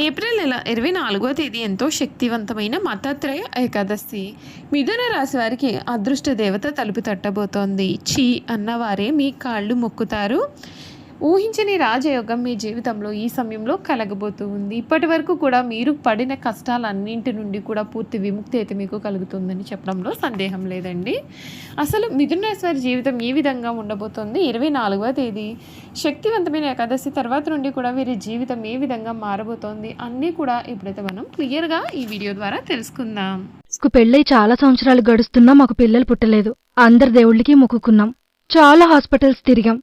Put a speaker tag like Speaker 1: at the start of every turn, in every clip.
Speaker 1: April నెల ఇరవై నాలుగో తేదీ ఎంతో శక్తివంతమైన మతాత్రయ ఏకాదశి. మిథున రాశి వారికి అదృష్ట దేవత తలుపు తట్టబోతోంది. చీ అన్నవారే మీ కాళ్ళు మొక్కుతారు. ఊహించని రాజయోగం మీ జీవితంలో ఈ సమయంలో కలగబోతూ ఉంది. ఇప్పటి వరకు కూడా మీరు పడిన కష్టాలన్నింటి నుండి కూడా పూర్తి విముక్తి అయితే మీకు కలుగుతుందని చెప్పడంలో సందేహం లేదండి. అసలు మిథునేశ్వరి జీవితం ఏ విధంగా ఉండబోతోంది? ఇరవై నాలుగవ తేదీ. శక్తివంతమైన ఏకాదశి తర్వాత నుండి కూడా వీరి జీవితం ఏ విధంగా మారబోతోంది అన్నీ కూడా ఇప్పుడైతే మనం క్లియర్గా ఈ వీడియో ద్వారా తెలుసుకుందాం.
Speaker 2: పెళ్ళై చాలా సంవత్సరాలు గడుస్తున్నా మాకు పిల్లలు పుట్టలేదు. అందరి దేవుళ్ళకి మొక్కుకున్నాం. చాలా హాస్పిటల్స్ తిరిగాం.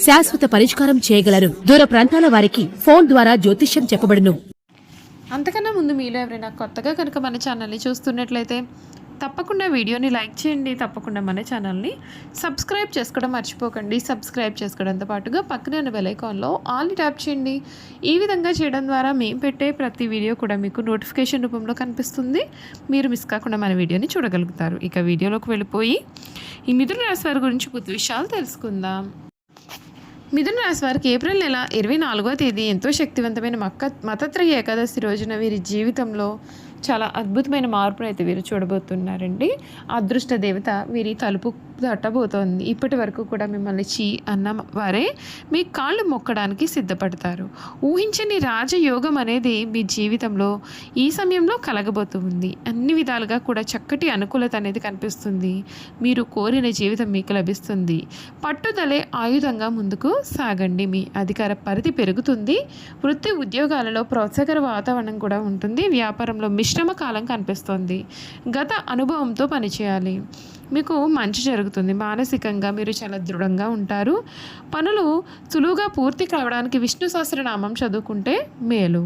Speaker 3: శాశ్వత పరిష్కారం చేయగలరు. దూర ప్రాంతాల వారికి ఫోన్ ద్వారా జ్యోతిష్యం చెప్పబడును.
Speaker 1: అంతకన్నా ముందు మీలో ఎవరైనా కొత్తగా కనుక మన ఛానల్ని చూస్తున్నట్లయితే తప్పకుండా వీడియోని లైక్ చేయండి తప్పకుండా మన ఛానల్ని సబ్స్క్రైబ్ చేసుకోవడం మర్చిపోకండి. సబ్స్క్రైబ్ చేసుకోవడంతో పాటుగా పక్కనే ఉన్న బెలైకాన్లో ఆల్ని ట్యాప్ చేయండి. ఈ విధంగా చేయడం ద్వారా మేము పెట్టే ప్రతి వీడియో కూడా మీకు నోటిఫికేషన్ రూపంలో కనిపిస్తుంది. మీరు మిస్ కాకుండా మన వీడియోని చూడగలుగుతారు. ఇక వీడియోలోకి వెళ్ళిపోయి ఈ మిథున రాశి వారి గురించి పూర్తి విషయాలు తెలుసుకుందాం. మిథున రాశి వారికి ఏప్రిల్ నెల ఇరవై నాలుగో తేదీ ఎంతో శక్తివంతమైన మక్క మతత్రయ ఏకాదశి రోజున వీరి జీవితంలో చాలా అద్భుతమైన మార్పును అయితే వీరు చూడబోతున్నారండి. అదృష్ట దేవత వీరి తలుపు తట్టబోతోంది ఇప్పటి వరకు కూడా మిమ్మల్ని చీ అన్న వారే మీ కాళ్ళు మొక్కడానికి సిద్ధపడతారు. ఊహించని రాజయోగం అనేది మీ జీవితంలో ఈ సమయంలో కలగబోతుంది. అన్ని విధాలుగా కూడా చక్కటి అనుకూలత అనేది కనిపిస్తుంది. మీరు కోరిన జీవితం మీకు లభిస్తుంది. పట్టుదలే ఆయుధంగా ముందుకు సాగండి. మీ అధికార పరిధి పెరుగుతుంది. వృత్తి ఉద్యోగాలలో ప్రోత్సాహకర వాతావరణం కూడా ఉంటుంది. వ్యాపారంలో మిశ్రమ కాలం కనిపిస్తుంది. గత అనుభవంతో పనిచేయాలి. మీకు మంచి జరుగుతుంది. మానసికంగా మీరు చాలా దృఢంగా ఉంటారు. పనులు సులువుగా పూర్తి కావడానికి విష్ణు సహస్రనామం చదువుకుంటే మేలు.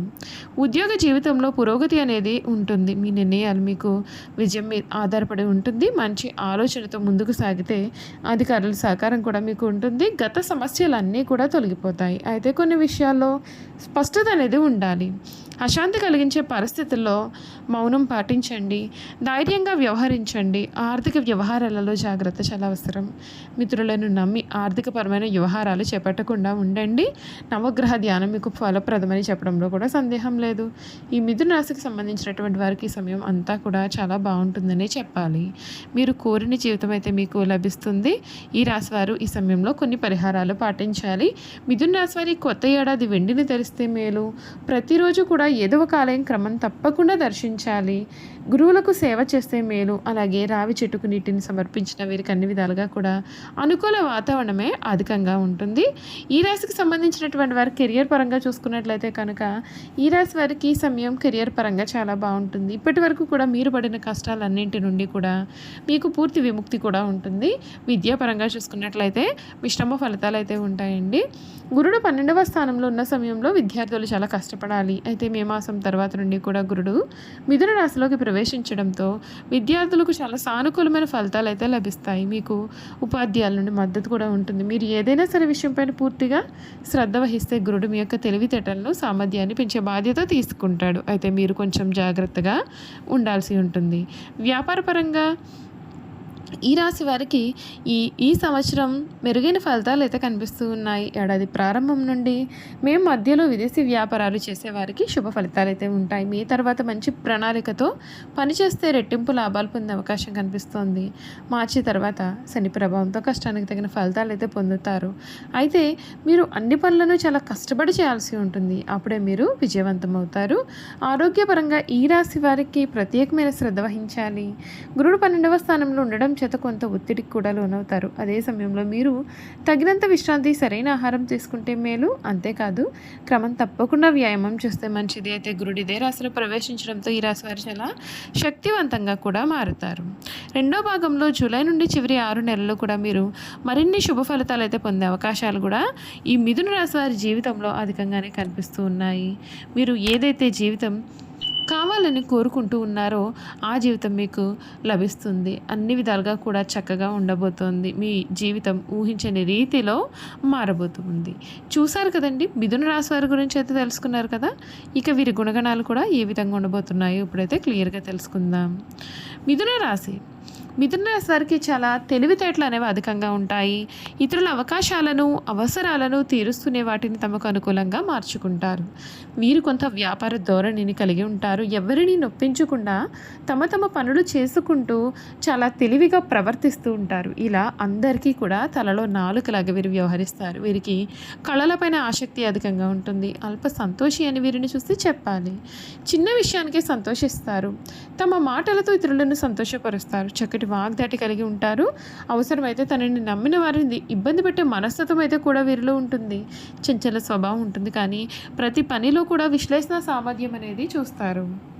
Speaker 1: ఉద్యోగ జీవితంలో పురోగతి అనేది ఉంటుంది. మీ నిర్ణయాలు మీకు విజయం మీద ఆధారపడి ఉంటుంది. మంచి ఆలోచనతో ముందుకు సాగితే అధికారుల సహకారం కూడా మీకు ఉంటుంది. గత సమస్యలన్నీ కూడా తొలగిపోతాయి. అయితే కొన్ని విషయాల్లో స్పష్టత అనేది ఉండాలి. అశాంతి కలిగించే పరిస్థితుల్లో మౌనం పాటించండి ధైర్యంగా వ్యవహరించండి ఆర్థిక వ్యవహారాలలో జాగ్రత్త చాలా అవసరం. మిత్రులను నమ్మి ఆర్థికపరమైన వ్యవహారాలు చేపట్టకుండా ఉండండి. నవగ్రహ ధ్యానం మీకు ఫలప్రదమని చెప్పడంలో కూడా సందేహం లేదు. ఈ మిథున రాశికి సంబంధించినటువంటి వారికి ఈ సమయం అంతా కూడా చాలా బాగుంటుందనే చెప్పాలి. మీరు కోరిన జీవితం అయితే మీకు లభిస్తుంది. ఈ రాశి వారు ఈ సమయంలో కొన్ని పరిహారాలు పాటించాలి. మిథున రాశి వారి కొత్త ఏడాది వెండిని తెరిస్తే మేలు. ప్రతిరోజు కూడా ఏదో ఒక ఆలయం క్రమం తప్పకుండా దర్శించాలి. గురువులకు సేవ చేస్తే మేలు. అలాగే రావి చెట్టుకు నీటిని సమర్పించిన వీరికి అన్ని విధాలుగా కూడా అనుకూల వాతావరణమే అధికంగా ఉంటుంది. ఈ రాశికి సంబంధించినటువంటి వారి కెరియర్ పరంగా చూసుకున్నట్లయితే కనుక ఈ రాశి వారికి ఈ సమయం కెరియర్ పరంగా చాలా బాగుంటుంది. ఇప్పటి వరకు కూడా మీరు పడిన కష్టాలన్నింటి నుండి కూడా మీకు పూర్తి విముక్తి కూడా ఉంటుంది. విద్యాపరంగా చూసుకున్నట్లయితే మిశ్రమ ఫలితాలు అయితే ఉంటాయండి. గురుడు పన్నెండవ స్థానంలో ఉన్న సమయంలో విద్యార్థులు చాలా కష్టపడాలి. అయితే మే మాసం తర్వాత నుండి కూడా గురుడు మిథున రాశిలోకి ప్రవేశించడంతో విద్యార్థులకు చాలా సానుకూలమైన ఫలితాలు అయితే లభిస్తాయి. మీకు ఉపాధ్యాయుల నుండి మద్దతు కూడా ఉంటుంది. మీరు ఏదైనా సరే విషయంపైన పూర్తిగా శ్రద్ధ వహిస్తే గురుడు మీ యొక్క తెలివితేటలను సామర్థ్యాన్ని పెంచే బాధ్యత తీసుకుంటాడు. అయితే మీరు కొంచెం జాగ్రత్తగా ఉండాల్సి ఉంటుంది. వ్యాపారపరంగా ఈ రాశి వారికి ఈ ఈ సంవత్సరం మెరుగైన ఫలితాలు అయితే కనిపిస్తూ ఉన్నాయి. ఏడాది ప్రారంభం నుండి మేము మధ్యలో విదేశీ వ్యాపారాలు చేసేవారికి శుభ ఫలితాలు అయితే ఉంటాయి. మీ తర్వాత మంచి ప్రణాళికతో పనిచేస్తే రెట్టింపు లాభాలు పొందే అవకాశం కనిపిస్తోంది. మార్చి తర్వాత శని ప్రభావంతో కష్టానికి తగిన ఫలితాలు అయితే పొందుతారు. అయితే మీరు అన్ని పనులను చాలా కష్టపడి చేయాల్సి ఉంటుంది. అప్పుడే మీరు విజయవంతం అవుతారు. ఆరోగ్యపరంగా ఈ రాశి వారికి ప్రత్యేకమైన శ్రద్ధ వహించాలి. గురుడు పన్నెండవ స్థానంలో ఉండడం చేత కొంత ఒత్తిడికి కూడా లోనవుతారు. అదే సమయంలో మీరు తగినంత విశ్రాంతి సరైన ఆహారం తీసుకుంటే మేలు. అంతేకాదు క్రమం తప్పకుండా వ్యాయామం చేస్తే మంచిది. అయితే గురుడు ఇదే రాశిలో ప్రవేశించడంతో ఈ రాశి వారు చాలా శక్తివంతంగా కూడా మారుతారు. రెండో భాగంలో జూలై నుండి చివరి ఆరు నెలల్లో కూడా మీరు మరిన్ని శుభ ఫలితాలు అయితే పొందే అవకాశాలు కూడా ఈ మిథున రాశి వారి జీవితంలో అధికంగానే కనిపిస్తూ ఉన్నాయి. మీరు ఏదైతే జీవితం కావాలని కోరుకుంటూ ఉన్నారో ఆ జీవితం మీకు లభిస్తుంది. అన్ని విధాలుగా కూడా చక్కగా ఉండబోతోంది. మీ జీవితం ఊహించని రీతిలో మారబోతుంది. చూశారు కదండి? మిథున రాశి వారి గురించి అయితే తెలుసుకున్నారు కదా? ఇక వీరి గుణగణాలు కూడా ఏ విధంగా ఉండబోతున్నాయో ఇప్పుడైతే క్లియర్గా తెలుసుకుందాం. మిథున రాశి మిథున రాశి వారికి చాలా తెలివితేటలు అనేవి అధికంగా ఉంటాయి. ఇతరుల అవకాశాలను అవసరాలను తీరుస్తూనే వాటిని తమకు అనుకూలంగా మార్చుకుంటారు. వీరు కొంత వ్యాపార ధోరణిని కలిగి ఉంటారు. ఎవరిని నొప్పించకుండా తమ తమ పనులు చేసుకుంటూ చాలా తెలివిగా ప్రవర్తిస్తూ ఉంటారు. ఇలా అందరికీ కూడా తలలో నాలుకలాగా వీరు వ్యవహరిస్తారు. వీరికి కళలపైన ఆసక్తి అధికంగా ఉంటుంది. అల్ప సంతోషి అని వీరిని చూస్తే చెప్పాలి. చిన్న విషయానికే సంతోషిస్తారు. తమ మాటలతో ఇతరులను సంతోషపరుస్తారు. చక్కటి వాగ్దాటి కలిగి ఉంటారు. అవసరమైతే తనని నమ్మిన వారిని ఇబ్బంది పెట్టే మనస్తత్వం అయితే కూడా వీరిలో ఉంటుంది. చంచల స్వభావం ఉంటుంది కానీ ప్రతి పనిలో కూడా విశ్లేషణ సామర్థ్యం అనేది చూస్తారు.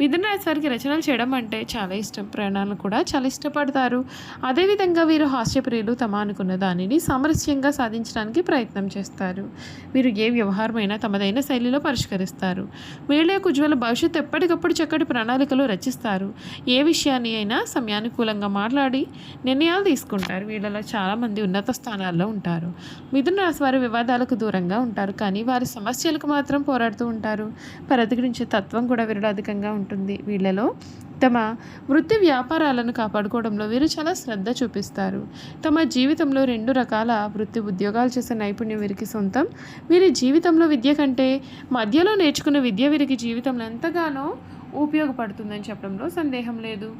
Speaker 1: మిథున రాశి వారికి రచనలు చేయడం అంటే చాలా ఇష్టం. ప్రయాణాలను కూడా చాలా ఇష్టపడతారు. అదేవిధంగా వీరు హాస్యప్రియులు తమ అనుకున్న దానిని సామరస్యంగా సాధించడానికి ప్రయత్నం చేస్తారు. వీరు ఏ వ్యవహారమైనా తమదైన శైలిలో పరిష్కరిస్తారు. వీళ్ళ యొక్క ఉజ్వల భవిష్యత్తు ఎప్పటికప్పుడు చక్కటి ప్రణాళికలు రచిస్తారు. ఏ విషయాన్ని అయినా సమయానుకూలంగా మాట్లాడి నిర్ణయాలు తీసుకుంటారు. వీళ్ళలో చాలామంది ఉన్నత స్థానాల్లో ఉంటారు. మిథున రాశి వారు వివాదాలకు దూరంగా ఉంటారు. కానీ వారి సమస్యలకు మాత్రం పోరాడుతూ ఉంటారు. పరిధిగురించే తత్వం కూడా వీరిలో అధికంగా ఉంటుంది వీళ్ళలో. తమ వృత్తి వ్యాపారాలను కాపాడుకోవడంలో వీరు చాలా శ్రద్ధ చూపిస్తారు. తమ జీవితంలో రెండు రకాల వృత్తి ఉద్యోగాలు చేసే నైపుణ్యం వీరికి సొంతం. వీరి జీవితంలో విద్య కంటే మధ్యలో నేర్చుకున్న విద్య వీరికి జీవితంలో ఎంతగానో ఉపయోగపడుతుందని చెప్పడంలో సందేహం లేదు.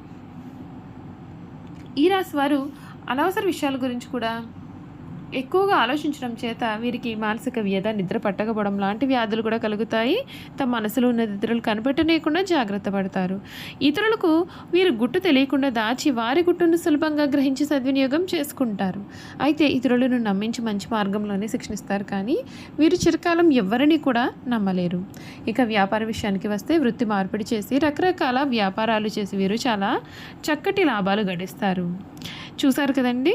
Speaker 1: ఈ రాశి వారు అనవసర విషయాల గురించి కూడా ఎక్కువగా ఆలోచించడం చేత వీరికి మానసిక వ్యధ నిద్ర పట్టకపోవడం లాంటి వ్యాధులు కూడా కలుగుతాయి. తమ మనసులో ఉన్న ఇతరులు కనిపెట్టనీయకుండా జాగ్రత్త పడతారు. ఇతరులకు వీరు గుట్టు తెలియకుండా దాచి వారి గుట్టును సులభంగా గ్రహించి సద్వినియోగం చేసుకుంటారు. అయితే ఇతరులను నమ్మించి మంచి మార్గంలోనే శిక్షణిస్తారు కానీ వీరు చిరకాలం ఎవరిని కూడా నమ్మలేరు. ఇక వ్యాపార విషయానికి వస్తే వృత్తి మార్పిడి చేసి రకరకాల వ్యాపారాలు చేసి వీరు చాలా చక్కటి లాభాలు గడిస్తారు. చూసారు కదండి?